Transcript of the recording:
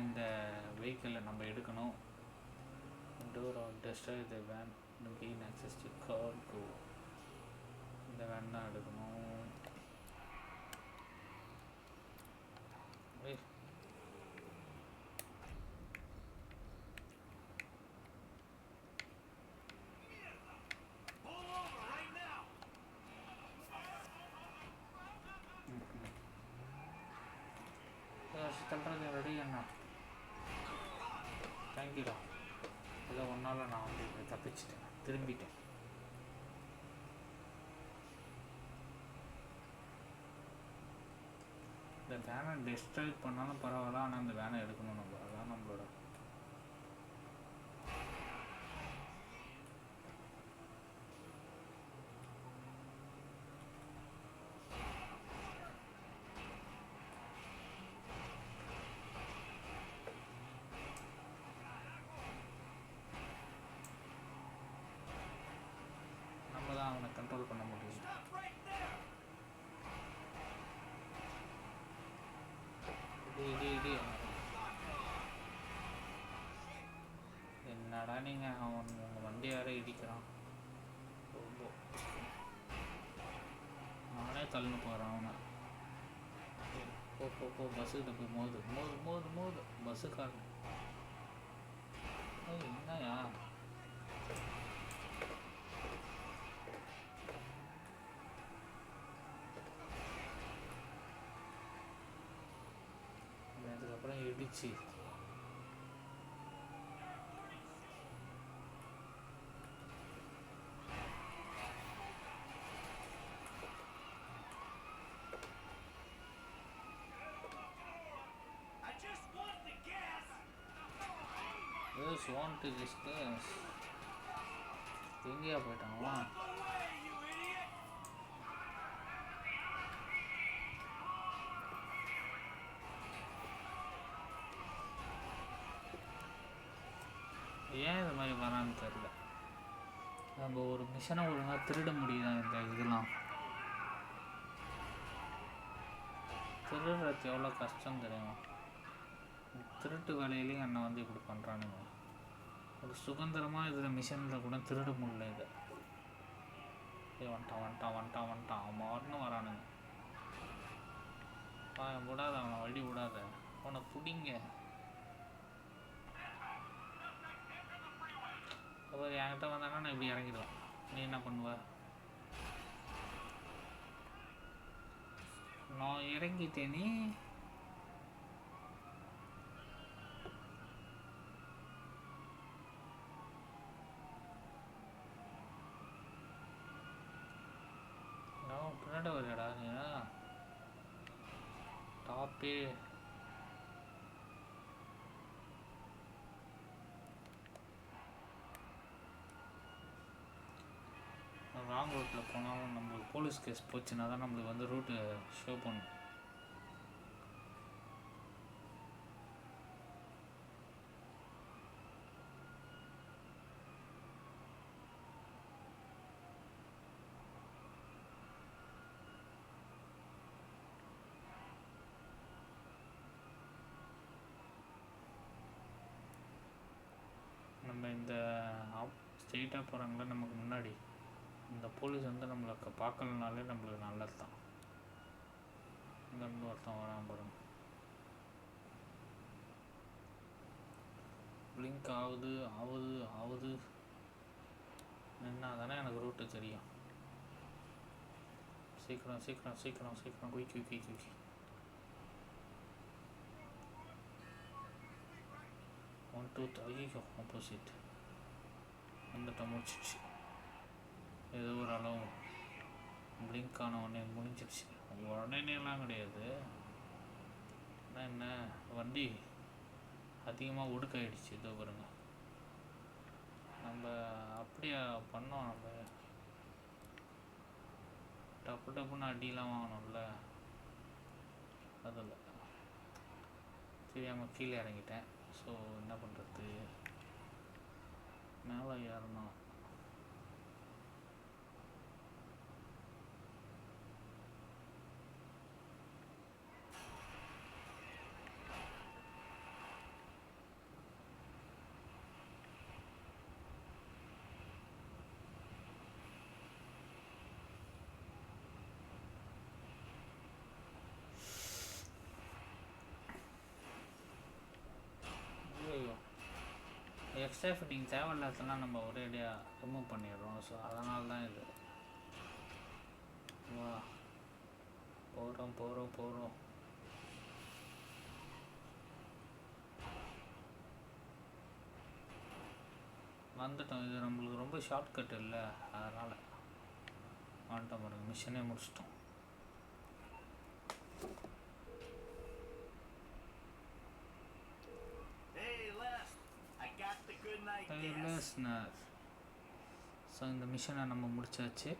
இந்த வெஹிக்கிளை நம்ம எடுக்கணும். Door or destroy the van gain access to cargo இந்த வேன் தான் எடுக்கணும். தள்ளுறது ரெடி அண்ணா வாங்கிடும். ஏதோ ஒன்றால் நான் வந்து இப்படி தப்பிச்சிட்டேன். திரும்பிட்டேன். இந்த வேனை டிஸ்ட்ராய் பண்ணாலும் பரவாயில்ல ஆனால் அந்த வேனை எடுக்கணும் நம்ம இடி இடி என்னடா நீங்கள் அவன் உங்கள் வண்டி வேற இடிக்கிறான். ரொம்ப. நானே தள்ளுன்னு போகிறேன் அவனை. போ போ போ பஸ்ஸுக்கிட்ட போய் மோது மோது மோது மோது பஸ்ஸுக்காரன் என்னயா அதுக்கப்புறம் இடிச்சு I just want the gas. Just want to discuss. எங்கேயா போயிட்டான் ஏன் இது மாதிரி வரான்னு தெரியல. நம்ம ஒரு மிஷனை ஒழுங்காக திருட முடியுதா இந்த இதெல்லாம்? திருடுறது எவ்வளோ கஷ்டம் தெரியுமா? திருட்டு வேலையிலையும் என்னை வந்து இப்படி பண்ணுறானுங்க ஒரு சுதந்திரமாக இதில் மிஷினில் கூட திருட முடியல இதை. ஏ வந்துட்டான் வந்துட்டான் வந்துட்டான் வந்துட்டான். அவன் வரணும் வரானுங்க. விடாத அவனை வழி விடாத. அவனை பிடிங்க. அவர் என்கிட்ட வந்தானா நான் இப்படி இறங்கிடுவேன் நீ என்ன பண்ணுவ நான் இறங்கிட்டேனே நான் பின்னாடி வரையடா நீ டாப்பே லாங் ரூட்டில் போனாலும் நம்மளுக்கு போலீஸ் கேஸ் போச்சுன்னா தான் நம்மளுக்கு வந்து ரூட்டு ஷோ பண்ணும். நம்ம இந்த ஸ்ட்ரெயிட்டாக போகிறாங்களே நமக்கு முன்னாடி? இந்த போலீஸ் வந்து நம்மளை பார்க்கலனாலே நம்மளுக்கு நல்லது தான் இங்கேருந்து ஒருத்தன் வரான் பாருங்க. லிங்க் ஆகுது ஆகுது ஆகுது. நின்னா தானே எனக்கு ரூட்டு தெரியும். சீக்கிரம் சீக்கிரம் சீக்கிரம் சீக்கிரம் quick quick quick quick one two ஐயோ ஆப்போசிட் வந்துட்டோம் முடிச்சிச்சு ஏதோ ஒரு அளவு பிளிங்க் ஆன உடனே முடிஞ்சிடுச்சு உடனேலாம் கிடையாது. ஆனால் என்ன வண்டி அதிகமாக ஒடுக்காயிடுச்சு. இதோ பாருங்க. நம்ம அப்படியே பண்ணோம் நம்ம. டப்பு டப்புன்னு அடியெலாம் வாங்கணும்ல. அதில். தெரியாமல் கீழே இறங்கிட்டேன். ஸோ என்ன பண்ணுறது மேலே ஏறணும். எக்ஸ்ட்ரா ஃபிட்டிங் தேவையில்லாதெல்லாம் நம்ம ஒரேடியாக ரிமூவ் பண்ணிடுறோம். ஸோ அதனால தான் இது. வா. போகிறோம் போகிறோம் போகிறோம் வந்துட்டோம். இது நம்மளுக்கு ரொம்ப ஷார்ட்கட் இல்லை. அதனால் வந்துட்டோம் பாருங்கள் மிஷனே முடிச்சிட்டோம். Got ஸோ இந்த மிஷனை நம்ம முடிச்சாச்சு.